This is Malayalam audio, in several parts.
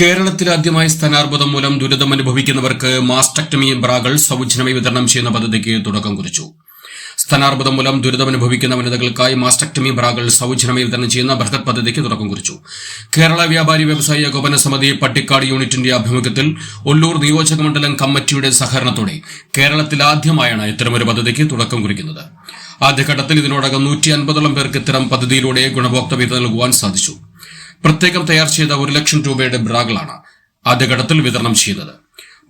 കേരളത്തിൽ ആദ്യമായി സ്ഥാനാർബുദം മൂലം ദുരിതമനുഭവിക്കുന്നവർക്ക് മാസ്റ്റക്ടമി ബ്രാകൾ സൗജന്യമായി വിതരണം ചെയ്യുന്ന പദ്ധതിക്ക് തുടക്കം കുറിച്ചു. സ്ഥാനാർബുദം മൂലം ദുരിതമനുഭവിക്കുന്ന വനിതകൾക്കായി മാസ്റ്റക്ടമി ബ്രാകൾ സൗജന്യമായി വിതരണം ചെയ്യുന്ന ബൃഹത് പദ്ധതിക്ക് തുടക്കം കുറിച്ചു. കേരള വ്യാപാരി വ്യവസായ ഏകോപന സമിതി പട്ടിക്കാട് യൂണിറ്റിന്റെ ആഭിമുഖ്യത്തിൽ ഒല്ലൂർ നിയോജക മണ്ഡലം കമ്മിറ്റിയുടെ സഹകരണത്തോടെ കേരളത്തിൽ ആദ്യമായാണ് ഇത്തരമൊരു പദ്ധതിക്ക് തുടക്കം കുറിക്കുന്നത്. ആദ്യഘട്ടത്തിൽ ഇതിനോടകം നൂറ്റി അൻപതോളം പേർക്ക് ഇത്തരം പദ്ധതിയിലൂടെ ഗുണഭോക്തൃ വിത നൽകുവാൻ സാധിച്ചു. പ്രത്യേകം തയ്യാർ ചെയ്ത ഒരു ലക്ഷം രൂപയുടെ ബ്രാകളാണ് ആദ്യഘട്ടത്തിൽ വിതരണം ചെയ്തത്.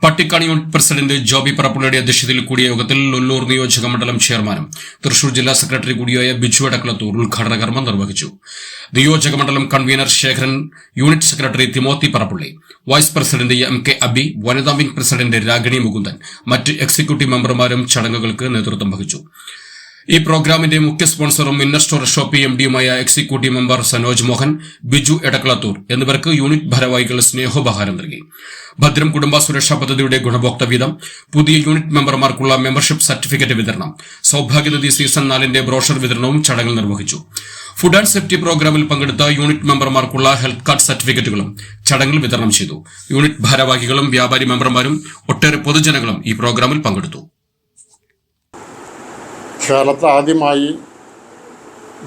പട്ടിക്കാണി യൂണിറ്റ് പ്രസിഡന്റ് ജോബി പറപ്പുള്ളിയുടെ അധ്യക്ഷതയിൽ കൂടിയ യോഗത്തിൽ ഉള്ളൂർ നിയോജക മണ്ഡലം ചെയർമാനും തൃശൂർ ജില്ലാ സെക്രട്ടറി കൂടിയായ ബിജു അടക്കളത്തൂർ ഉദ്ഘാടന കർമ്മം നിർവഹിച്ചു. നിയോജക മണ്ഡലം convener Sekharan unit secretary Timothy Parappully vice president M K Abi വനിതാ വിംഗ് പ്രസിഡന്റ് രാഗിണി മുകുന്ദൻ മറ്റ് എക്സിക്യൂട്ടീവ് മെമ്പർമാരും ചടങ്ങുകൾക്ക് നേതൃത്വം വഹിച്ചു. ഈ പ്രോഗ്രാമിന്റെ മുഖ്യ സ്പോൺസറും ഇന്നർ ഷോപ്പി എം ഡിയുമായ എക്സിക്യൂട്ടീവ് മെമ്പർ സനോജ് മോഹൻ ബിജു എടക്കളത്തൂർ എന്നിവർക്ക് യൂണിറ്റ് ഭാരവാഹികൾ സ്നേഹോപഹാരം നൽകി. ഭദ്രം കുടുംബ സുരക്ഷാ പദ്ധതിയുടെ ഗുണഭോക്ത വീതം പുതിയ യൂണിറ്റ് മെമ്പർമാർക്കുള്ള മെമ്പർഷിപ്പ് സർട്ടിഫിക്കറ്റ് വിതരണം സൌഭാഗ്യനിധി സീസൺ നാലിന്റെ ബ്രോഷർ വിതരണവും ചടങ്ങിൽ നിർവഹിച്ചു. ഫുഡ് ആൻഡ് സേഫ്റ്റി പ്രോഗ്രാമിൽ പങ്കെടുത്ത യൂണിറ്റ് മെമ്പർമാർക്കുള്ള ഹെൽത്ത് കാർഡ് സർട്ടിഫിക്കറ്റുകളും ചടങ്ങിൽ വിതരണം ചെയ്തു. യൂണിറ്റ് ഭാരവാഹികളും വ്യാപാരി മെമ്പർമാരും ഒട്ടേറെ പൊതുജനങ്ങളും ഈ പ്രോഗ്രാമിൽ പങ്കെടുത്തു. കേരളത്തിൽ ആദ്യമായി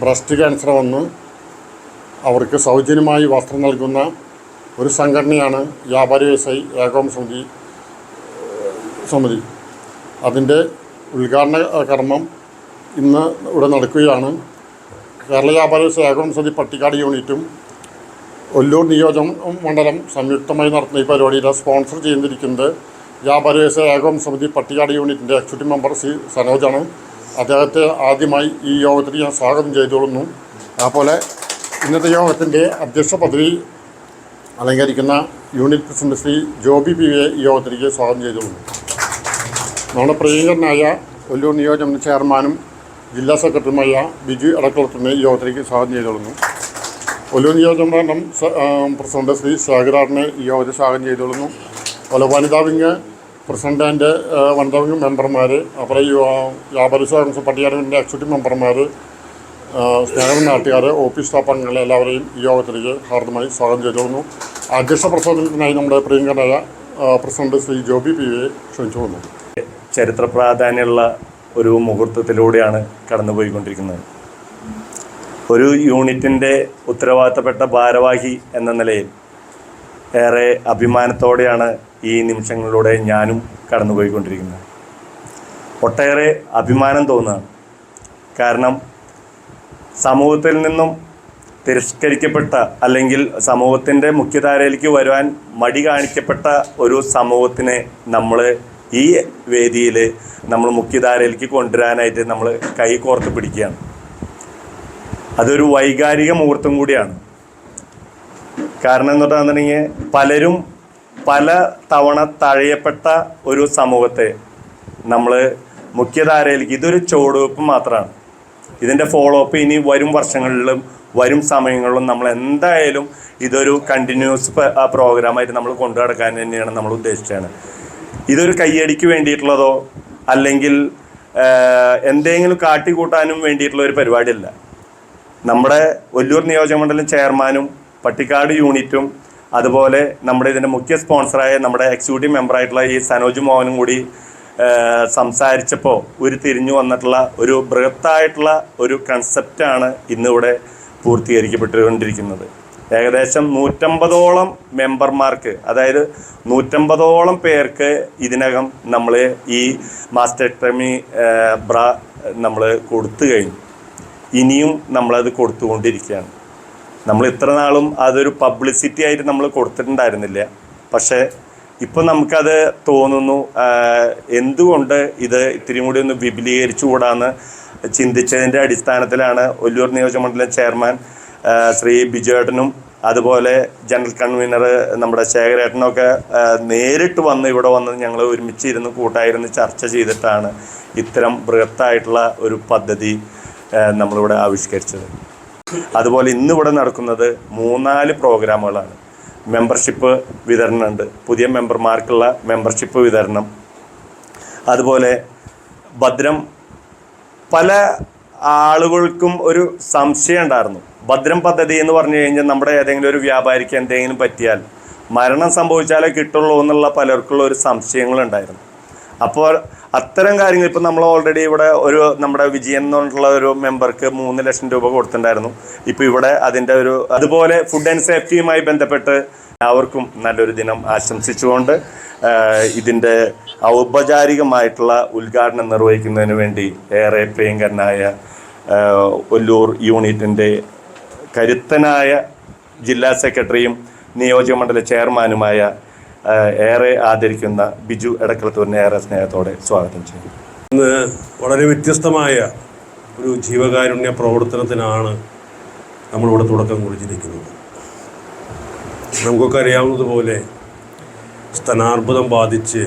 ബ്രസ്റ്റ് ക്യാൻസർ വന്ന് അവർക്ക് സൗജന്യമായി വസ്ത്രം നൽകുന്ന ഒരു സംഘടനയാണ് വ്യാപാരി വ്യവസായി ഏകോപന സമിതി സമിതി. അതിന്റെ ഉദ്ഘാടന കർമ്മം ഇന്ന് ഇവിടെ നടക്കുകയാണ്. കേരള വ്യാപാരി വ്യവസായ ഏകോപന സമിതി പട്ടിക്കാട് യൂണിറ്റും ഒല്ലൂർ നിയോജക മണ്ഡലം സംയുക്തമായി നടത്തുന്ന ഈ പരിപാടിയിൽ സ്പോൺസർ ചെയ്തിരിക്കുന്നത് വ്യാപാരി വ്യവസായ ഏകോപന സമിതി പട്ടിക്കാട് യൂണിറ്റിന്റെ എക്സിക്യൂട്ടീവ് മെമ്പർ സി സനോജാണ്. അദ്ദേഹത്തെ ആദ്യമായി ഈ യോഗത്തിൽ ഞാൻ സ്വാഗതം ചെയ്തുകൊള്ളുന്നു. അതുപോലെ ഇന്നത്തെ യോഗത്തിന്റെ അധ്യക്ഷ പദവി അലങ്കരിക്കുന്ന unit president Shri Joby P A ഈ യോഗത്തിലേക്ക് സ്വാഗതം ചെയ്തുകൊള്ളുന്നു. നമ്മുടെ പ്രിയങ്കരനായ ഒല്ലൂർ നിയോജക ചെയർമാനും ജില്ലാ സെക്രട്ടറിയുമായ ബിജു അടക്കളത്തിന് ഈ യോഗത്തിലേക്ക് സ്വാഗതം ചെയ്തുകൊള്ളുന്നു. ഒല്ലൂർ നിയോജകമണ്ഡലം പ്രസിഡന്റ് ശ്രീ ശേഖരാറിനെ ഈ യോഗത്തിൽ സ്വാഗതം ചെയ്തുകൊള്ളുന്നു. അതുപോലെ വനിതാ വിങ് പ്രസിഡന്റ് ആൻഡ് ആ, വനിതാ മെമ്പർമാർ അപ്പുറം വ്യാപാരി സഹകരണ പട്ടികാടിന്റെ എക്സിക്യൂട്ടീവ് മെമ്പർമാർ സ്നേഹം നാട്ടുകാർ ഓഫീസ് സ്റ്റാഫ് അംഗങ്ങളെ എല്ലാവരെയും ഈ യോഗത്തിലേക്ക് ഹാർദമായി സ്വാഗതം ചെയ്തുകൊള്ളുന്നു. അധ്യക്ഷ പ്രസംഗത്തിനായി നമ്മുടെ പ്രിയങ്കരനായ president Shri Joby P A ക്ഷണിച്ചു വന്നു ചരിത്ര പ്രാധാന്യമുള്ള ഒരു മുഹൂർത്തത്തിലൂടെയാണ് കടന്നുപോയിക്കൊണ്ടിരിക്കുന്നത്. ഒരു യൂണിറ്റിന്റെ ഉത്തരവാദിത്തപ്പെട്ട ഭാരവാഹി എന്ന നിലയിൽ ഏറെ അഭിമാനത്തോടെയാണ് ഈ നിമിഷങ്ങളിലൂടെ ഞാനും കടന്നുപോയിക്കൊണ്ടിരിക്കുന്നത്. ഒട്ടേറെ അഭിമാനം തോന്നുകയാണ് കാരണം സമൂഹത്തിൽ നിന്നും തിരസ്കരിക്കപ്പെട്ട അല്ലെങ്കിൽ സമൂഹത്തിന്റെ മുഖ്യധാരയിലേക്ക് വരുവാൻ മടി കാണിക്കപ്പെട്ട ഒരു സമൂഹത്തിനെ നമ്മൾ ഈ വേദിയിൽ നമ്മൾ മുഖ്യധാരയിലേക്ക് കൊണ്ടുവരാനായിട്ട് നമ്മൾ കൈ കോർത്ത് പിടിക്കുകയാണ്. അതൊരു വൈകാരിക മുഹൂർത്തം കൂടിയാണ്. കാരണം എന്ന് പറഞ്ഞിട്ടുണ്ടെങ്കിൽ പലരും പല തവണ തഴയപ്പെട്ട ഒരു സമൂഹത്തെ നമ്മൾ മുഖ്യധാരയിലേക്ക് ഇതൊരു ചുവടുവെപ്പ് മാത്രമാണ്. ഇതിന്റെ ഫോളോ അപ്പ് ഇനി വരും വർഷങ്ങളിലും വരും സമയങ്ങളിലും നമ്മൾ എന്തായാലും ഇതൊരു കണ്ടിന്യൂസ് പ്രോഗ്രാമായിട്ട് നമ്മൾ കൊണ്ടു നടക്കാൻ തന്നെയാണ് നമ്മൾ ഉദ്ദേശിച്ചത്. ഇതൊരു കയ്യടിക്ക് വേണ്ടിയിട്ടുള്ളതോ അല്ലെങ്കിൽ എന്തെങ്കിലും കാട്ടിക്കൂട്ടാനും വേണ്ടിയിട്ടുള്ള ഒരു പരിപാടിയല്ല. നമ്മുടെ ഒല്ലൂർ നിയോജകമണ്ഡലം ചെയർമാനും പട്ടിക്കാട് യൂണിറ്റും അതുപോലെ നമ്മുടെ ഇതിന്റെ മുഖ്യ സ്പോൺസറായ നമ്മുടെ എക്സിക്യൂട്ടീവ് മെമ്പറായിട്ടുള്ള ഈ സനോജ് മോഹനും കൂടി സംസാരിച്ചപ്പോൾ ഒരു തിരിഞ്ഞു വന്നിട്ടുള്ള ഒരു ബൃഹത്തായിട്ടുള്ള ഒരു കൺസെപ്റ്റാണ് ഇന്നിവിടെ പൂർത്തീകരിക്കപ്പെട്ടുകൊണ്ടിരിക്കുന്നത്. ഏകദേശം നൂറ്റമ്പതോളം മെമ്പർമാർക്ക് അതായത് നൂറ്റമ്പതോളം പേർക്ക് ഇതിനകം നമ്മൾ ഈ മാസ്റ്റർടമി ബ്ര നമ്മൾ കൊടുത്തു കഴിഞ്ഞു. ഇനിയും നമ്മളത് കൊടുത്തുകൊണ്ടിരിക്കുകയാണ്. നമ്മൾ ഇത്ര നാളും അതൊരു പബ്ലിസിറ്റി ആയിട്ട് നമ്മൾ കൊടുത്തിട്ടുണ്ടായിരുന്നില്ല. പക്ഷേ ഇപ്പം നമുക്കത് തോന്നുന്നു എന്തുകൊണ്ട് ഇത് ഇത്തിരി കൂടി ഒന്ന് വിപുലീകരിച്ചുകൂടാന്ന് ചിന്തിച്ചതിന്റെ അടിസ്ഥാനത്തിലാണ് ഒല്ലൂർ നിയോജകമണ്ഡലം ചെയർമാൻ ശ്രീ ബിജുവേട്ടനും അതുപോലെ ജനറൽ കൺവീനർ നമ്മുടെ ശേഖരേട്ടനൊക്കെ നേരിട്ട് വന്ന് ഇവിടെ വന്ന് ഞങ്ങൾ ഒരുമിച്ച് ഇരുന്ന് കൂട്ടായിരുന്ന് ചർച്ച ചെയ്തിട്ടാണ് ഇത്തരം ബൃഹത്തായിട്ടുള്ള ഒരു പദ്ധതി നമ്മളിവിടെ ആവിഷ്കരിച്ചത്. അതുപോലെ ഇന്ന് ഇവിടെ നടക്കുന്നത് മൂന്നാൽ പ്രോഗ്രാമുകളാണ്. മെമ്പർഷിപ്പ് വിതരണമുണ്ട് പുതിയ മെമ്പർമാർക്കുള്ള മെമ്പർഷിപ്പ് വിതരണം. അതുപോലെ ഭദ്രം പല ആളുകൾക്കും ഒരു സംശയം ഉണ്ടായിരുന്നു. ഭദ്രം പദ്ധതി എന്ന് പറഞ്ഞു കഴിഞ്ഞാൽ നമ്മുടെ ഏതെങ്കിലും ഒരു വ്യാപാരിക്ക് എന്തെങ്കിലും പറ്റിയാൽ മരണം സംഭവിച്ചാലേ കിട്ടുള്ളൂ എന്നുള്ള പലർക്കുള്ള ഒരു സംശയങ്ങളുണ്ടായിരുന്നു അപ്പോൾ അത്തരം കാര്യങ്ങൾ ഇപ്പം നമ്മൾ ഓൾറെഡി ഇവിടെ ഒരു നമ്മുടെ വിജയൻ എന്ന് പറഞ്ഞിട്ടുള്ള ഒരു മെമ്പർക്ക് മൂന്ന് ലക്ഷം രൂപ കൊടുത്തിട്ടുണ്ടായിരുന്നു. ഇപ്പോൾ ഇവിടെ അതിന്റെ ഒരു അതുപോലെ ഫുഡ് ആൻഡ് സേഫ്റ്റിയുമായി ബന്ധപ്പെട്ട് എല്ലാവർക്കും നല്ലൊരു ദിനം ആശംസിച്ചുകൊണ്ട് ഇതിന്റെ ഔപചാരികമായിട്ടുള്ള ഉദ്ഘാടനം നിർവഹിക്കുന്നതിന് വേണ്ടി ഏറെ പ്രിയങ്കരനായ ഒല്ലൂർ യൂണിറ്റിന്റെ കരുത്തനായ ജില്ലാ സെക്രട്ടറിയും നിയോജകമണ്ഡല ചെയർമാനുമായ ഏറെ ആദരിക്കുന്ന ബിജു എടക്കളത്തൂരിനെ ഏറെ സ്നേഹത്തോടെ സ്വാഗതം ചെയ്യും ഇന്ന് വളരെ വ്യത്യസ്തമായ ഒരു ജീവകാരുണ്യ പ്രവർത്തനത്തിനാണ് നമ്മളിവിടെ തുടക്കം കുറിച്ചിരിക്കുന്നത്. നമുക്കൊക്കെ അറിയാവുന്നതുപോലെ സ്തനാർബുദം ബാധിച്ച്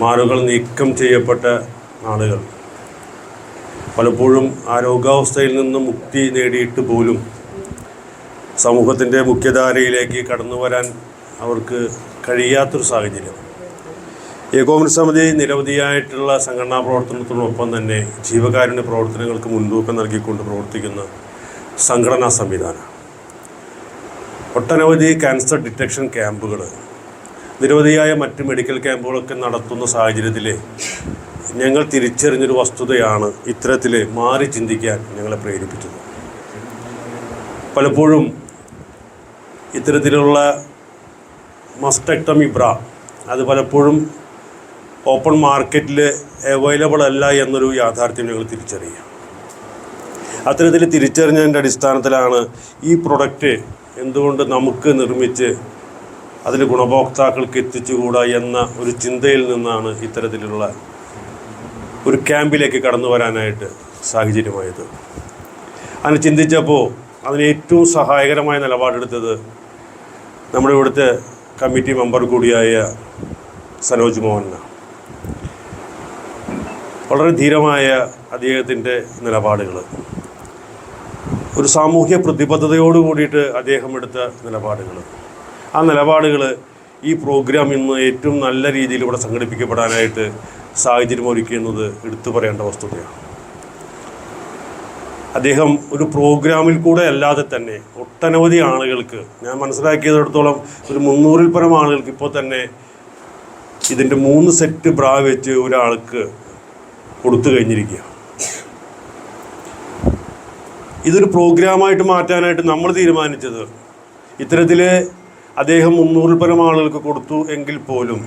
മാറുകൾ നീക്കം ചെയ്യപ്പെട്ട ആളുകൾ പലപ്പോഴും ആരോഗ്യാവസ്ഥയിൽ നിന്നും മുക്തി നേടിയിട്ട് പോലും സമൂഹത്തിന്റെ മുഖ്യധാരയിലേക്ക് കടന്നു വരാൻ അവർക്ക് കഴിയാത്തൊരു സാഹചര്യം. ഏകോപന സമിതി നിരവധിയായിട്ടുള്ള സംഘടനാ പ്രവർത്തനത്തോടൊപ്പം തന്നെ ജീവകാരുണ്യ പ്രവർത്തനങ്ങൾക്ക് മുൻതൂക്കം നൽകിക്കൊണ്ട് പ്രവർത്തിക്കുന്ന സംഘടനാ സംവിധാനം. ഒട്ടനവധി ക്യാൻസർ ഡിറ്റക്ഷൻ ക്യാമ്പുകൾ നിരവധിയായ മറ്റ് മെഡിക്കൽ ക്യാമ്പുകളൊക്കെ നടത്തുന്ന സാഹചര്യത്തിൽ ഞങ്ങൾ തിരിച്ചറിഞ്ഞൊരു വസ്തുതയാണ് ഇത്തരത്തിൽ മാറി ചിന്തിക്കാൻ ഞങ്ങളെ പ്രേരിപ്പിച്ചത്. പലപ്പോഴും ഇത്തരത്തിലുള്ള മസ്റ്റക്ടമി ബ്ര അത് പലപ്പോഴും ഓപ്പൺ മാർക്കറ്റിൽ അവൈലബിൾ അല്ല എന്നൊരു യാഥാർത്ഥ്യം ഞങ്ങൾ തിരിച്ചറിയുക. അത്തരത്തിൽ തിരിച്ചറിഞ്ഞതിന്റെ അടിസ്ഥാനത്തിലാണ് ഈ പ്രൊഡക്റ്റ് എന്തുകൊണ്ട് നമുക്ക് നിർമ്മിച്ച് അതിൽ ഗുണഭോക്താക്കൾക്ക് എത്തിച്ചുകൂടാ എന്ന ഒരു ചിന്തയിൽ നിന്നാണ് ഇത്തരത്തിലുള്ള ഒരു ക്യാമ്പിലേക്ക് കടന്നു വരാനായിട്ട് സാഹചര്യമായത്. അങ്ങനെ ചിന്തിച്ചപ്പോൾ അതിന് ഏറ്റവും സഹായകരമായ നിലപാടെടുത്തത് നമ്മുടെ ഇവിടുത്തെ കമ്മിറ്റി മെമ്പർ കൂടിയായ സനോജ് മോഹൻ വളരെ ധീരമായ അദ്ദേഹത്തിന്റെ നിലപാടുകൾ. ഒരു സാമൂഹ്യ പ്രതിബദ്ധതയോട് കൂടിയിട്ട് അദ്ദേഹം എടുത്ത നിലപാടുകൾ. ആ നിലപാടുകൾ ഈ പ്രോഗ്രാം ഇന്ന് ഏറ്റവും നല്ല രീതിയിൽ ഇവിടെ സംഘടിപ്പിക്കപ്പെടാനായിട്ട് സാഹചര്യം ഒരുക്കിയെന്നത് എടുത്തു പറയേണ്ട വസ്തുതയാണ്. അദ്ദേഹം ഒരു പ്രോഗ്രാമിൽ കൂടെ അല്ലാതെ തന്നെ ഒട്ടനവധി ആളുകൾക്ക് ഞാൻ മനസ്സിലാക്കിയതിടത്തോളം ഒരു മുന്നൂറിൽ പരം ആളുകൾക്ക് ഇപ്പോൾ തന്നെ ഇതിന്റെ മൂന്ന് സെറ്റ് ബ്രാ വെച്ച് ഒരാൾക്ക് കൊടുത്തു കഴിഞ്ഞിരിക്കുക ഇതൊരു പ്രോഗ്രാമായിട്ട് മാറ്റാനായിട്ട് നമ്മൾ തീരുമാനിച്ചത് ഇത്തരത്തിൽ അദ്ദേഹം മുന്നൂറിൽ പരം ആളുകൾക്ക് കൊടുത്തു എങ്കിൽ പോലും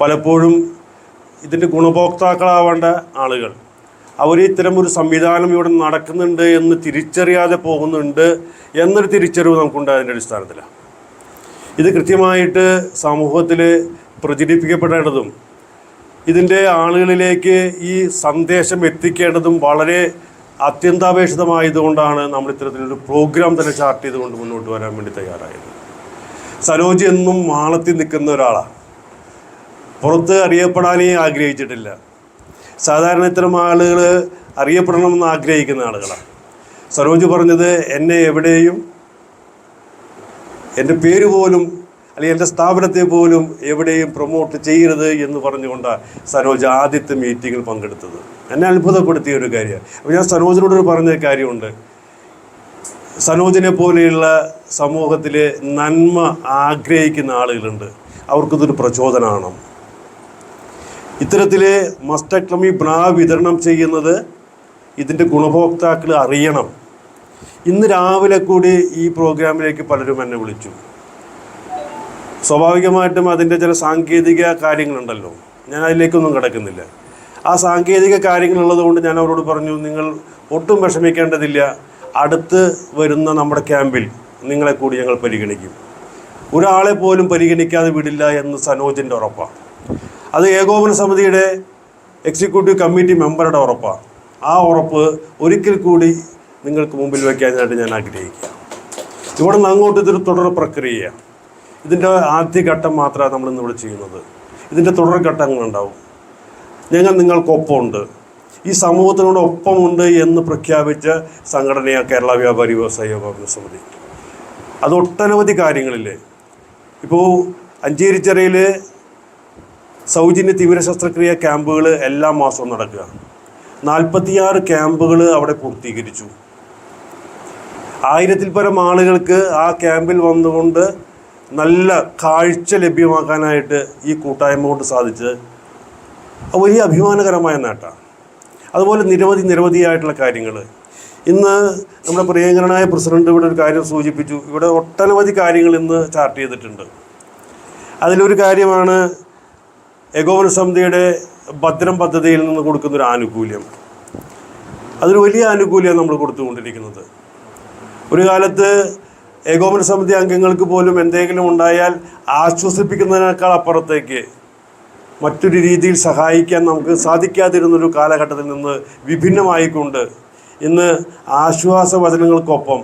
പലപ്പോഴും ഇതിന്റെ ഗുണഭോക്താക്കളാവേണ്ട ആളുകൾ അവർ ഇത്തരം ഒരു സംവിധാനം ഇവിടെ നടക്കുന്നുണ്ട് എന്ന് തിരിച്ചറിയാതെ പോകുന്നുണ്ട് എന്നൊരു തിരിച്ചറിവ് നമുക്കുണ്ടായതിന്റെ അടിസ്ഥാനത്തിലാണ് ഇത് കൃത്യമായിട്ട് സമൂഹത്തിൽ പ്രചരിപ്പിക്കപ്പെടേണ്ടതും ഇതിന്റെ ആളുകളിലേക്ക് ഈ സന്ദേശം എത്തിക്കേണ്ടതും വളരെ അത്യന്താപേക്ഷിതമായതുകൊണ്ടാണ് നമ്മൾ ഇത്തരത്തിലൊരു പ്രോഗ്രാം തന്നെ ചാർട്ട് ചെയ്തുകൊണ്ട് മുന്നോട്ട് വരാൻ വേണ്ടി തയ്യാറായത്. സരോജ് എന്നും മാളത്തിൽ നിൽക്കുന്ന ഒരാളാണ്. പുറത്ത് അറിയപ്പെടാനേ ആഗ്രഹിച്ചിട്ടില്ല. സാധാരണ ഇത്തരം ആളുകൾ അറിയപ്പെടണമെന്ന് ആഗ്രഹിക്കുന്ന ആളുകളാണ്. സരോജ് പറഞ്ഞത് എന്നെ എവിടെയും എന്റെ പേര് പോലും അല്ലെങ്കിൽ എന്റെ സ്ഥാപനത്തെ പോലും എവിടെയും പ്രൊമോട്ട് ചെയ്യരുത് എന്ന് പറഞ്ഞുകൊണ്ടാണ് സരോജ് ആദ്യത്തെ മീറ്റിങ്ങിൽ പങ്കെടുത്തത്. എന്നെ അത്ഭുതപ്പെടുത്തിയ ഒരു കാര്യമാണ്. അപ്പോൾ ഞാൻ സരോജിനോട് പറഞ്ഞ കാര്യമുണ്ട്. സനോജിനെ പോലെയുള്ള സമൂഹത്തിലെ നന്മ ആഗ്രഹിക്കുന്ന ആളുകളുണ്ട്. അവർക്കിതൊരു പ്രചോദനമാണ് ഇത്തരത്തിൽ മസ്റ്റക്ലമി ബ്രാ വിതരണം ചെയ്യുന്നത് ഇതിന്റെ ഗുണഭോക്താക്കൾ അറിയണം. ഇന്ന് രാവിലെ കൂടി ഈ പ്രോഗ്രാമിലേക്ക് പലരും എന്നെ വിളിച്ചു. സ്വാഭാവികമായിട്ടും അതിന്റെ ചില സാങ്കേതിക കാര്യങ്ങളുണ്ടല്ലോ. ഞാൻ അതിലേക്കൊന്നും കിടക്കുന്നില്ല. ആ സാങ്കേതിക കാര്യങ്ങളുള്ളത് കൊണ്ട് ഞാൻ അവരോട് പറഞ്ഞു നിങ്ങൾ ഒട്ടും വിഷമിക്കേണ്ടതില്ല. അടുത്ത് വരുന്ന നമ്മുടെ ക്യാമ്പിൽ നിങ്ങളെ കൂടി ഞങ്ങൾ പരിഗണിക്കും. ഒരാളെ പോലും പരിഗണിക്കാതെ വിടില്ല എന്ന് സനോജിന്റെ ഉറപ്പാണ്. അത് ഏകോപന സമിതിയുടെ എക്സിക്യൂട്ടീവ് കമ്മിറ്റി മെമ്പറുടെ ഉറപ്പാണ്. ആ ഉറപ്പ് ഒരിക്കൽ കൂടി നിങ്ങൾക്ക് മുമ്പിൽ വയ്ക്കാനായിട്ട് ഞാൻ ആഗ്രഹിക്കുക ഇവിടെ നിന്ന് അങ്ങോട്ട് ഇതൊരു തുടർ പ്രക്രിയയാണ്. ഇതിന്റെ ആദ്യഘട്ടം മാത്രമാണ് നമ്മൾ ഇന്നിവിടെ ചെയ്യുന്നത്. ഇതിന്റെ തുടർ ഘട്ടങ്ങളുണ്ടാവും. ഞങ്ങൾ നിങ്ങൾക്കൊപ്പമുണ്ട്. ഈ സമൂഹത്തിനോട് ഒപ്പമുണ്ട് എന്ന് പ്രഖ്യാപിച്ച സംഘടനയാണ് കേരള വ്യാപാരി വ്യവസായ ഏകോപന സമിതി. അത് ഒട്ടനവധി കാര്യങ്ങളിൽ ഇപ്പോൾ അഞ്ചേരിച്ചിറയിൽ സൗജന്യ തീവ്ര ശസ്ത്രക്രിയ ക്യാമ്പുകൾ എല്ലാ മാസവും നടക്കുക. നാൽപ്പത്തിയാറ് ക്യാമ്പുകൾ അവിടെ പൂർത്തീകരിച്ചു. ആയിരത്തിൽ പരം ആളുകൾക്ക് ആ ക്യാമ്പിൽ വന്നുകൊണ്ട് നല്ല കാഴ്ച ലഭ്യമാക്കാനായിട്ട് ഈ കൂട്ടായ്മ കൊണ്ട് സാധിച്ചത് വലിയ അഭിമാനകരമായ നേട്ടമാണ്. അതുപോലെ നിരവധി നിരവധിയായിട്ടുള്ള കാര്യങ്ങൾ. ഇന്ന് നമ്മുടെ പ്രിയങ്കരനായ പ്രസിഡന്റ് ഇവിടെ ഒരു കാര്യം സൂചിപ്പിച്ചു. ഇവിടെ ഒട്ടനവധി കാര്യങ്ങൾ ഇന്ന് ചാർട്ട് ചെയ്തിട്ടുണ്ട്. അതിലൊരു കാര്യമാണ് ഏകോപന സമിതിയുടെ ഭദ്രം പദ്ധതിയിൽ നിന്ന് കൊടുക്കുന്നൊരു ആനുകൂല്യം. അതൊരു വലിയ ആനുകൂല്യമാണ് നമ്മൾ കൊടുത്തുകൊണ്ടിരിക്കുന്നത്. ഒരു കാലത്ത് ഏകോപന സമിതി അംഗങ്ങൾക്ക് പോലും എന്തെങ്കിലും ഉണ്ടായാൽ ആശ്വസിപ്പിക്കുന്നതിനേക്കാൾ അപ്പുറത്തേക്ക് മറ്റൊരു രീതിയിൽ സഹായിക്കാൻ നമുക്ക് സാധിക്കാതിരുന്നൊരു കാലഘട്ടത്തിൽ നിന്ന് വിഭിന്നമായിക്കൊണ്ട് ഇന്ന് ആശ്വാസ വചനങ്ങൾക്കൊപ്പം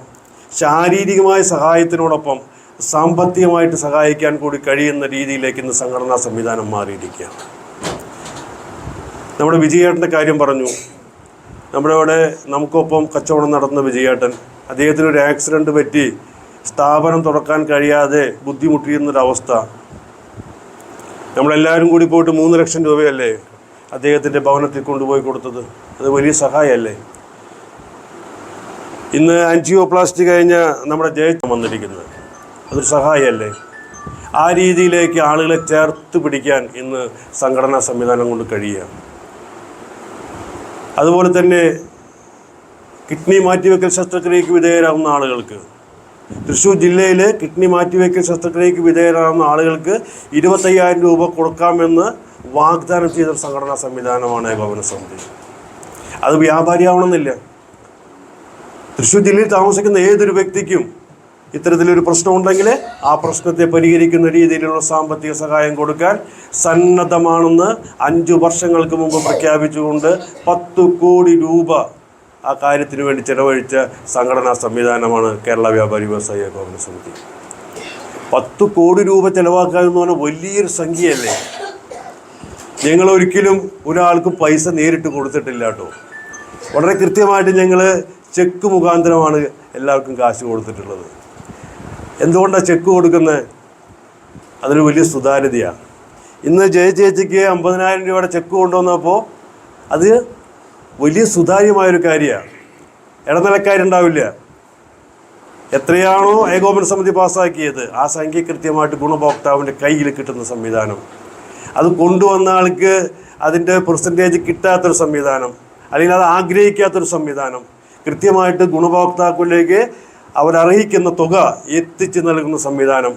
ശാരീരികമായ സഹായത്തിനോടൊപ്പം സാമ്പത്തികമായിട്ട് സഹായിക്കാൻ കൂടി കഴിയുന്ന രീതിയിലേക്ക് ഇന്ന് സംഘടനാ സംവിധാനം മാറിയിരിക്കുകയാണ്. നമ്മുടെ വിജയേട്ടന്റെ കാര്യം പറഞ്ഞു. നമ്മുടെ ഇവിടെ നമുക്കൊപ്പം കച്ചവടം നടത്തുന്ന വിജയേട്ടൻ അദ്ദേഹത്തിന് ഒരു ആക്സിഡന്റ് പറ്റി സ്ഥാപനം തുറക്കാൻ കഴിയാതെ ബുദ്ധിമുട്ടിയിരുന്നൊരവസ്ഥ. നമ്മളെല്ലാവരും കൂടി പോയിട്ട് മൂന്ന് ലക്ഷം രൂപയല്ലേ അദ്ദേഹത്തിന്റെ ഭവനത്തിൽ കൊണ്ടുപോയി കൊടുത്തത്? അത് വലിയ സഹായമല്ലേ? ഇന്ന് ആൻജിയോപ്ലാസ്റ്റി കഴിഞ്ഞ നമ്മുടെ ജയിച്ച് വന്നിരിക്കുന്നത്. അതൊരു സഹായമല്ലേ? ആ രീതിയിലേക്ക് ആളുകളെ ചേർത്ത് പിടിക്കാൻ ഇന്ന് സംഘടനാ സംവിധാനം കൊണ്ട് കഴിയുക. അതുപോലെ തന്നെ കിഡ്നി മാറ്റിവെക്കൽ ശസ്ത്രക്രിയക്ക് വിധേയരാകുന്ന ആളുകൾക്ക് തൃശ്ശൂർ ജില്ലയിൽ കിഡ്നി മാറ്റിവെക്കൽ ശസ്ത്രക്രിയക്ക് വിധേയരാകുന്ന ആളുകൾക്ക് ഇരുപത്തയ്യായിരം രൂപ കൊടുക്കാമെന്ന് വാഗ്ദാനം ചെയ്ത സംഘടനാ സംവിധാനമാണ് ഏകോപന സമിതി. അത് വ്യാപാരിയാവണമെന്നില്ല. തൃശ്ശൂർ ജില്ലയിൽ താമസിക്കുന്ന ഏതൊരു വ്യക്തിക്കും ഇത്തരത്തിലൊരു പ്രശ്നമുണ്ടെങ്കിൽ ആ പ്രശ്നത്തെ പരിഹരിക്കുന്ന രീതിയിലുള്ള സാമ്പത്തിക സഹായം കൊടുക്കാൻ സന്നദ്ധമാണെന്ന് അഞ്ചു വർഷങ്ങൾക്ക് മുമ്പ് പ്രഖ്യാപിച്ചുകൊണ്ട് പത്ത് കോടി രൂപ ആ കാര്യത്തിന് വേണ്ടി ചെലവഴിച്ച സംഘടനാ സംവിധാനമാണ് കേരള വ്യാപാരി വ്യവസായ ഏകോപന സമിതി. പത്ത് കോടി രൂപ ചെലവാക്കുക എന്ന് പറഞ്ഞാൽ വലിയൊരു സംഖ്യയല്ലേ? ഞങ്ങൾ ഒരിക്കലും ഒരാൾക്ക് പൈസ നേരിട്ട് കൊടുത്തിട്ടില്ല കേട്ടോ. വളരെ കൃത്യമായിട്ട് ഞങ്ങൾ ചെക്ക് മുഖാന്തരമാണ് എല്ലാവർക്കും കാശ് കൊടുത്തിട്ടുള്ളത്. എന്തുകൊണ്ടാണ് ചെക്ക് കൊടുക്കുന്നത് അതൊരു വലിയ സുതാര്യതയാണ്. ഇന്ന് ജയ ചേച്ചിക്ക് അമ്പതിനായിരം രൂപയുടെ ചെക്ക് കൊണ്ടുവന്നപ്പോൾ അത് വലിയ സുതാര്യമായൊരു കാര്യമാണ്. ഇടനിലക്കാരുണ്ടാവില്ല. എത്രയാണോ ഏകോപന സമിതി പാസ്സാക്കിയത് ആ സംഖ്യ കൃത്യമായിട്ട് ഗുണഭോക്താവിന്റെ കയ്യിൽ കിട്ടുന്ന സംവിധാനം. അത് കൊണ്ടുവന്ന ആൾക്ക് അതിന്റെ പെർസെന്റേജ് കിട്ടാത്തൊരു സംവിധാനം അല്ലെങ്കിൽ അത് ആഗ്രഹിക്കാത്തൊരു സംവിധാനം കൃത്യമായിട്ട് ഗുണഭോക്താക്കളിലേക്ക് അവരർഹിക്കുന്ന തുക എത്തിച്ചു നൽകുന്ന സംവിധാനം.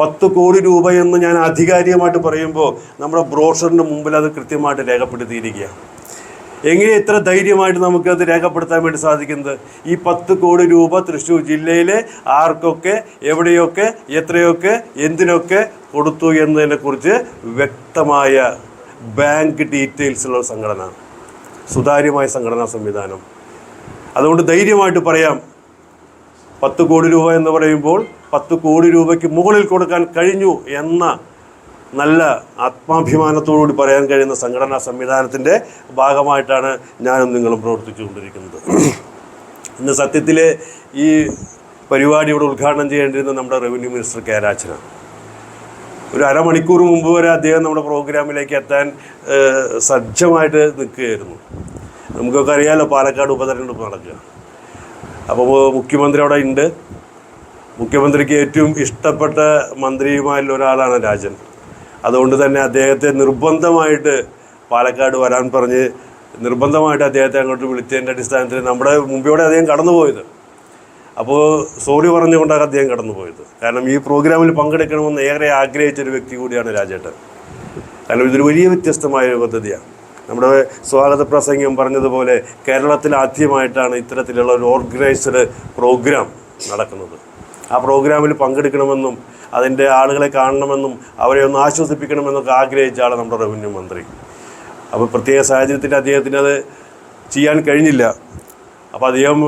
പത്ത് കോടി രൂപ എന്ന് ഞാൻ ആധികാരികമായിട്ട് പറയുമ്പോൾ നമ്മുടെ ബ്രോഷറിന്റെ മുമ്പിൽ അത് കൃത്യമായിട്ട് രേഖപ്പെടുത്തിയിരിക്കുകയാണ്. എങ്ങനെ ഇത്ര ധൈര്യമായിട്ട് നമുക്കത് രേഖപ്പെടുത്താൻ വേണ്ടി സാധിക്കുന്നത്? ഈ പത്ത് കോടി രൂപ തൃശ്ശൂർ ജില്ലയിലെ ആർക്കൊക്കെ എവിടെയൊക്കെ എത്രയൊക്കെ എന്തിനൊക്കെ കൊടുത്തു എന്നതിനെക്കുറിച്ച് വ്യക്തമായ ബാങ്ക് ഡീറ്റെയിൽസ് ഉള്ള സംഘടന. സുതാര്യമായ സംഘടനാ സംവിധാനം. അതുകൊണ്ട് ധൈര്യമായിട്ട് പറയാം. പത്ത് കോടി രൂപ എന്ന് പറയുമ്പോൾ പത്ത് കോടി രൂപയ്ക്ക് മുകളിൽ കൊടുക്കാൻ കഴിഞ്ഞു എന്ന നല്ല ആത്മാഭിമാനത്തോടുകൂടി പറയാൻ കഴിയുന്ന സംഘടനാ സംവിധാനത്തിന്റെ ഭാഗമായിട്ടാണ് ഞാനും നിങ്ങളും പ്രവർത്തിച്ചുകൊണ്ടിരിക്കുന്നത്. ഇന്ന് സത്യത്തിൽ ഈ പരിപാടി ഇവിടെ ഉദ്ഘാടനം ചെയ്യേണ്ടിയിരുന്ന നമ്മുടെ റവന്യൂ മിനിസ്റ്റർ കെ രാജനാണ് ഒരു അരമണിക്കൂർ മുമ്പ് വരെ അദ്ദേഹം നമ്മുടെ പ്രോഗ്രാമിലേക്ക് എത്താൻ സജ്ജമായിട്ട് നിൽക്കുകയായിരുന്നു. നമുക്കൊക്കെ അറിയാമല്ലോ പാലക്കാട് ഉപതെരഞ്ഞെടുപ്പ് നടക്കുക അപ്പോൾ മുഖ്യമന്ത്രി അവിടെ ഉണ്ട്. മുഖ്യമന്ത്രിക്ക് ഏറ്റവും ഇഷ്ടപ്പെട്ട മന്ത്രിയുമായി ഒരാളാണ് രാജൻ. അതുകൊണ്ട് തന്നെ അദ്ദേഹത്തെ നിർബന്ധമായിട്ട് പാലക്കാട് വരാൻ പറഞ്ഞ് നിർബന്ധമായിട്ട് അദ്ദേഹത്തെ അങ്ങോട്ട് വിളിച്ചതിന്റെ അടിസ്ഥാനത്തിൽ നമ്മുടെ മുമ്പിലൂടെ അദ്ദേഹം കടന്നുപോയത്. അപ്പോൾ സോറി പറഞ്ഞുകൊണ്ടാണ് അദ്ദേഹം കടന്നുപോയത്. കാരണം ഈ പ്രോഗ്രാമിൽ പങ്കെടുക്കണമെന്ന് ഏറെ ആഗ്രഹിച്ചൊരു വ്യക്തി കൂടിയാണ് രാജേട്ടൻ. കാരണം ഇതൊരു വലിയ വ്യത്യസ്തമായ പദ്ധതിയാണ്. നമ്മുടെ സ്വാഗത പ്രസംഗം പറഞ്ഞതുപോലെ കേരളത്തിൽ ആദ്യമായിട്ടാണ് ഇത്തരത്തിലുള്ള ഒരു ഓർഗനൈസ്ഡ് പ്രോഗ്രാം നടക്കുന്നത്. ആ പ്രോഗ്രാമിൽ പങ്കെടുക്കണമെന്നും അതിന്റെ ആളുകളെ കാണണമെന്നും അവരെ ഒന്ന് ആശ്വസിപ്പിക്കണമെന്നൊക്കെ ആഗ്രഹിച്ചാണ് നമ്മുടെ റവന്യൂ മന്ത്രി. അപ്പോൾ പ്രത്യേക സാഹചര്യത്തിൽ അദ്ദേഹത്തിന് അത് ചെയ്യാൻ കഴിഞ്ഞില്ല. അപ്പോൾ അദ്ദേഹം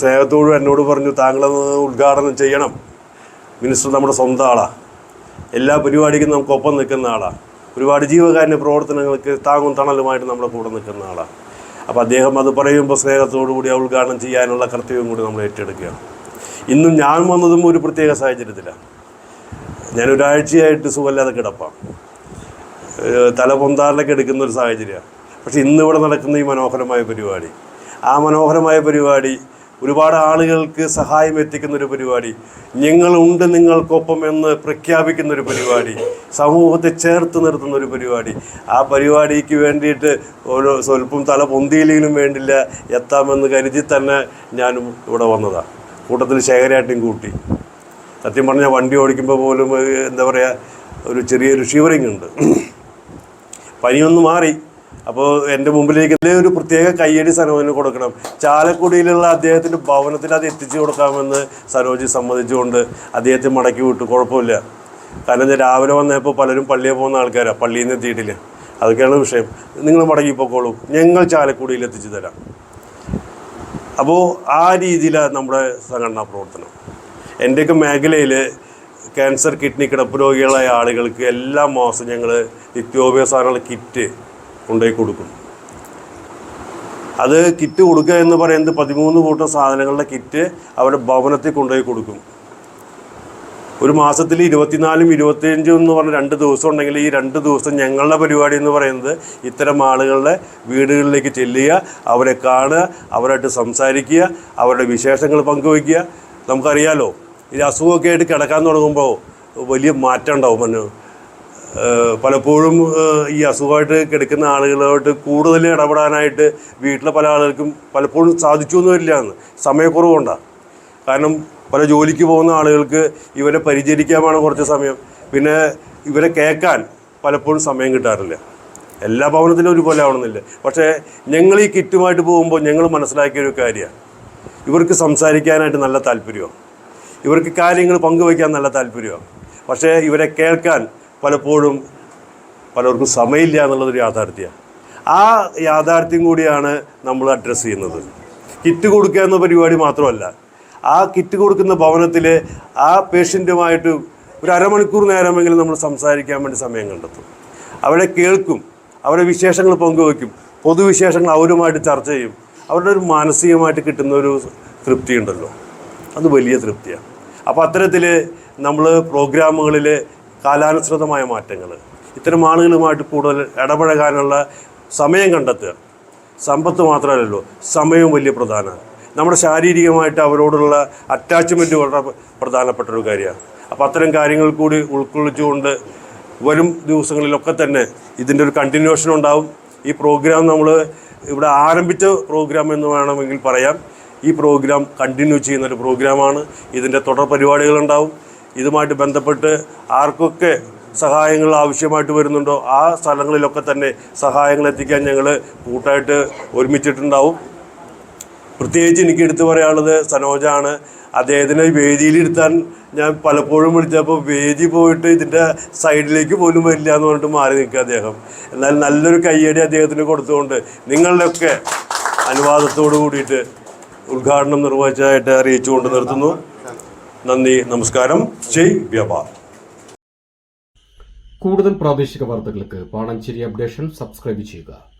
സ്നേഹത്തോട് എന്നോട് പറഞ്ഞു താങ്കളത് ഉദ്ഘാടനം ചെയ്യണം. മിനിസ്റ്റർ നമ്മുടെ സ്വന്തം ആളാണ് എല്ലാ പരിപാടിക്കും നമുക്കൊപ്പം നിൽക്കുന്ന ആളാണ് ഒരുപാട് ജീവകാരുണ്യ പ്രവർത്തനങ്ങൾക്ക് താങ്ങും തണലുമായിട്ട് നമ്മുടെ കൂടെ നിൽക്കുന്ന ആളാണ് അപ്പോൾ അദ്ദേഹം അത് പറയുമ്പോൾ സ്നേഹത്തോടു കൂടി ആ ഉദ്ഘാടനം ചെയ്യാനുള്ള കർത്തവ്യം കൂടി നമ്മൾ ഏറ്റെടുക്കുകയാണ്. ഇന്നും ഞാൻ വന്നതും ഒരു പ്രത്യേക സാഹചര്യത്തിലാണ് ഞാൻ ഒരാഴ്ചയായിട്ട് സുഖമില്ലാതെ കിടപ്പാണ് തല എടുക്കുന്ന ഒരു സാഹചര്യമാണ്. പക്ഷേ ഇന്ന് ഇവിടെ നടക്കുന്ന ഈ മനോഹരമായ പരിപാടി. ആ മനോഹരമായ പരിപാടി ഒരുപാട് ആളുകൾക്ക് സഹായം എത്തിക്കുന്ന ഒരു പരിപാടി. ഞങ്ങളുണ്ട് നിങ്ങൾക്കൊപ്പം എന്ന് പ്രഖ്യാപിക്കുന്ന ഒരു പരിപാടി. സമൂഹത്തെ ചേർത്ത് നിർത്തുന്ന ഒരു പരിപാടി. ആ പരിപാടിക്ക് വേണ്ടിയിട്ട് ഓരോ സ്വല്പം തല പൊന്തിയിലെങ്കിലും വേണ്ടില്ല. എത്താമെന്ന് കരുതി തന്നെ ഞാനും ഇവിടെ വന്നതാണ് കൂട്ടത്തിൽ ശേഖരായിട്ടും കൂട്ടി. സത്യം പറഞ്ഞാൽ വണ്ടി ഓടിക്കുമ്പോൾ പോലും എന്താ പറയുക ഒരു ചെറിയൊരു ഷിവറിങ് ഉണ്ട്. പനിയൊന്ന് മാറി. അപ്പോൾ എന്റെ മുമ്പിലേക്ക് ഒരു പ്രത്യേക കയ്യടി സനോജിന് കൊടുക്കണം. ചാലക്കുടിയിലുള്ള അദ്ദേഹത്തിന്റെ ഭവനത്തിൽ അത് എത്തിച്ചു കൊടുക്കാമെന്ന് സരോജി സമ്മതിച്ചുകൊണ്ട് അദ്ദേഹത്തെ മടക്കി വിട്ടു. കുഴപ്പമില്ല. കാരണം രാവിലെ വന്നപ്പോൾ പലരും പള്ളിയിൽ പോകുന്ന ആൾക്കാരാണ്. പള്ളിയിൽ നിന്ന് എത്തിയിട്ടില്ല. അതൊക്കെയാണ് വിഷയം. നിങ്ങൾ മടങ്ങി ഞങ്ങൾ ചാലക്കുടിയിൽ എത്തിച്ചു തരാം. അപ്പോൾ ആ രീതിയിലാണ് നമ്മുടെ സംഘടനാ പ്രവർത്തനം. എന്റെയൊക്കെ മേഖലയിൽ ക്യാൻസർ കിഡ്നി കിടപ്പ് രോഗികളായ ആളുകൾക്ക് എല്ലാ മാസവും ഞങ്ങൾ നിത്യോപയോഗ കിറ്റ് കൊണ്ടുപോയി കൊടുക്കും. അത് കിറ്റ് കൊടുക്കുക എന്ന് പറയുന്നത് പതിമൂന്ന് കൂട്ടം സാധനങ്ങളുടെ കിറ്റ് അവരുടെ ഭവനത്തിൽ കൊണ്ടുപോയി കൊടുക്കും. ഒരു മാസത്തിൽ ഇരുപത്തിനാലും ഇരുപത്തിയഞ്ചും എന്ന് പറഞ്ഞ രണ്ട് ദിവസം ഉണ്ടെങ്കിൽ ഈ രണ്ട് ദിവസം ഞങ്ങളുടെ പരിപാടി എന്ന് പറയുന്നത് ഇത്തരം ആളുകളുടെ വീടുകളിലേക്ക് ചെല്ലുക അവരെ കാണുക അവരായിട്ട് സംസാരിക്കുക അവരുടെ വിശേഷങ്ങൾ പങ്കുവയ്ക്കുക. നമുക്കറിയാലോ ഈ അസുഖമൊക്കെ ആയിട്ട് കിടക്കാൻ തുടങ്ങുമ്പോൾ വലിയ മാറ്റം ഉണ്ടാവും ഏഹ് പലപ്പോഴും ഈ അസുഖമായിട്ട് കിടക്കുന്ന ആളുകളോട്ട് കൂടുതൽ ഇടപെടാനായിട്ട് വീട്ടിലെ പല ആളുകൾക്കും പലപ്പോഴും സാധിച്ചു എന്ന് വരില്ല എന്ന്. സമയക്കുറവുണ്ടാണ് കാരണം പല ജോലിക്ക് പോകുന്ന ആളുകൾക്ക് ഇവരെ പരിചരിക്കാൻ വേണം കുറച്ച് സമയം. പിന്നെ ഇവരെ കേൾക്കാൻ പലപ്പോഴും സമയം കിട്ടാറില്ല. എല്ലാ ഭവനത്തിലും ഒരുപോലെ ആവണമെന്നില്ല. പക്ഷേ ഞങ്ങൾ ഈ കിറ്റുമായിട്ട് പോകുമ്പോൾ ഞങ്ങൾ മനസ്സിലാക്കിയ ഒരു കാര്യമാണ്. ഇവർക്ക് സംസാരിക്കാനായിട്ട് നല്ല താല്പര്യമാണ്. ഇവർക്ക് കാര്യങ്ങൾ പങ്കുവയ്ക്കാൻ നല്ല താല്പര്യമാണ്. പക്ഷേ ഇവരെ കേൾക്കാൻ പലപ്പോഴും പലർക്കും സമയമില്ല എന്നുള്ളതൊരു യാഥാർത്ഥ്യമാണ്. ആ യാഥാർത്ഥ്യം കൂടിയാണ് നമ്മൾ അഡ്രസ്സ് ചെയ്യുന്നത്. കിറ്റ് കൊടുക്കുക എന്ന പരിപാടി മാത്രമല്ല ആ കിറ്റ് കൊടുക്കുന്ന ഭവനത്തിൽ ആ പേഷ്യന്റുമായിട്ട് ഒരു അരമണിക്കൂർ നേരമെങ്കിലും നമ്മൾ സംസാരിക്കാൻ വേണ്ടി സമയം കണ്ടെത്തും. അവരെ കേൾക്കും അവരുടെ വിശേഷങ്ങൾ പങ്കുവയ്ക്കും പൊതുവിശേഷങ്ങൾ അവരുമായിട്ട് ചർച്ച ചെയ്യും. അവരുടെ ഒരു മാനസികമായിട്ട് കിട്ടുന്ന ഒരു തൃപ്തി ഉണ്ടല്ലോ. അത് വലിയ തൃപ്തിയാണ്. അപ്പോൾ അത്തരത്തിൽ നമ്മൾ പ്രോഗ്രാമുകളിൽ കാലാനുസൃതമായ മാറ്റങ്ങൾ. ഇത്തരം ആളുകളുമായിട്ട് കൂടുതൽ ഇടപഴകാനുള്ള സമയം കണ്ടെത്തുക. സമ്പത്ത് മാത്രമല്ലല്ലോ സമയവും വലിയ പ്രധാനമാണ് നമ്മുടെ ശാരീരികമായിട്ട് അവരോടുള്ള അറ്റാച്ച്മെന്റ് വളരെ പ്രധാനപ്പെട്ട ഒരു കാര്യമാണ്. അപ്പോൾ അത്തരം കാര്യങ്ങൾ കൂടി ഉൾക്കൊള്ളിച്ചുകൊണ്ട് വരും ദിവസങ്ങളിലൊക്കെ തന്നെ ഇതിന്റെ ഒരു കണ്ടിന്യൂഷൻ ഉണ്ടാവും. ഈ പ്രോഗ്രാം നമ്മൾ ഇവിടെ ആരംഭിച്ച പ്രോഗ്രാം എന്ന് വേണമെങ്കിൽ പറയാം. ഈ പ്രോഗ്രാം കണ്ടിന്യൂ ചെയ്യുന്ന ഒരു പ്രോഗ്രാമാണ് ഇതിന്റെ തുടർ പരിപാടികളുണ്ടാവും. ഇതുമായിട്ട് ബന്ധപ്പെട്ട് ആർക്കൊക്കെ സഹായങ്ങൾ ആവശ്യമായിട്ട് വരുന്നുണ്ടോ ആ സ്ഥലങ്ങളിലൊക്കെ തന്നെ സഹായങ്ങൾ എത്തിക്കാൻ ഞങ്ങൾ കൂട്ടായിട്ട് ഒരുമിച്ചിട്ടുണ്ടാവും. പ്രത്യേകിച്ച് എനിക്ക് എടുത്തു പറയാനുള്ളത് സനോജാണ്. അദ്ദേഹത്തിനെ വേദിയിലിരുത്താൻ ഞാൻ പലപ്പോഴും വിളിച്ചപ്പോൾ വേദി പോയിട്ട് ഇതിന്റെ സൈഡിലേക്ക് പോലും വരില്ല എന്ന് പറഞ്ഞിട്ട് മാറി നിൽക്കുക അദ്ദേഹം. എന്നാൽ നല്ലൊരു കയ്യടി അദ്ദേഹത്തിന് കൊടുത്തുകൊണ്ട് നിങ്ങളുടെയൊക്കെ അനുവാദത്തോടു കൂടിയിട്ട് ഉദ്ഘാടനം നിർവഹിച്ചതായിട്ട് അറിയിച്ചുകൊണ്ട് നിർത്തുന്നു. നന്ദി നമസ്കാരം. ജയ് വ്യാപാർ. കൂടുതൽ പ്രാദേശിക വാർത്തകൾക്ക് പാണഞ്ചേരി അപ്ഡേഷൻ സബ്സ്ക്രൈബ് ചെയ്യുക.